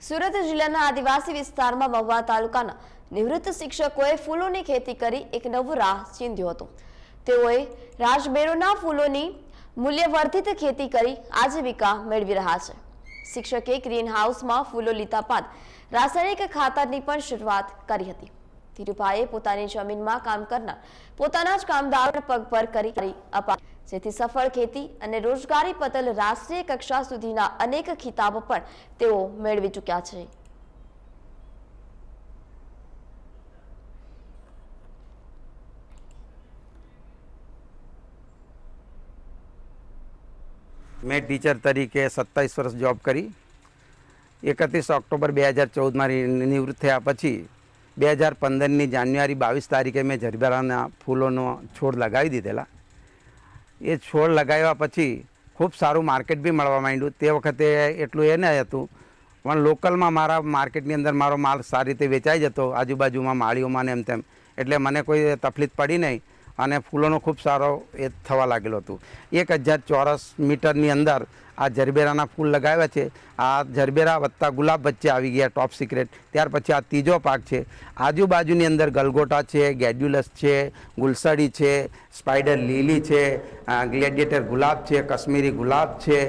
સુરત જિલ્લાના આદિવાસી વિસ્તારમાં મહુવા તાલુકાના નિવૃત્ત શિક્ષકોએ ફૂલોની ખેતી કરી એક નવો રાહ ચીંધ્યો હતો. તેઓએ રાજબેરોના ફૂલોની મૂલ્યવર્ધિત ખેતી કરી આજીવિકા મેળવી રહ્યા છે. શિક્ષકે ગ્રીન હાઉસમાં ફૂલો લીધા બાદ રાસાયણિક ખાતરની પણ શરૂઆત કરી હતી. ધીરુભાઈએ પોતાની જમીનમાં કામ કરનાર પોતાના જ કામદારોને પગ પર કરી કરી જેથી સફળ ખેતી અને રોજગારી પતલ રાષ્ટ્રીય કક્ષા સુધીના અનેક ખિતાબ પણ તેઓ મેળવી ચૂક્યા છે. મેં ટીચર તરીકે સત્તાવીસ વર્ષ જોબ કરી. એકત્રીસ ઓક્ટોબર બે હજાર ચૌદમાં નિવૃત્ત થયા પછી બે હજાર પંદરની જાન્યુઆરી બાવીસ તારીખે મેં જરબેરાના ફૂલોનો છોડ લગાવી દીધેલા. એ છોડ લગાવ્યા પછી ખૂબ સારું માર્કેટ બી મળવા માંડ્યું. તે વખતે એટલું એ નહીં હતું. પણ લોકલમાં મારા માર્કેટની અંદર મારો માલ સારી રીતે વેચાઈ જતો. આજુબાજુમાં માળીઓમાં ને એમ તેમ. એટલે મને કોઈ તકલીફ પડી નહીં. અને ફૂલોનો ખૂબ સારો એ થવા લાગેલો હતું. એક હજાર ચોરસ મીટરની અંદર આ જરબેરાના ફૂલ લગાવ્યા છે. આ જરબેરા વત્તા ગુલાબ વચ્ચે આવી ગયા ટોપ સિક્રેટ ત્યાર પછી આ ત્રીજો પાક છે. આજુબાજુની અંદર ગલગોટા છે, ગેડ્યુલસ છે, ગુલસડી છે સ્પાઈડર લીલી છે ગ્લેડિયેટર ગુલાબ છે, કશ્મીરી ગુલાબ છે.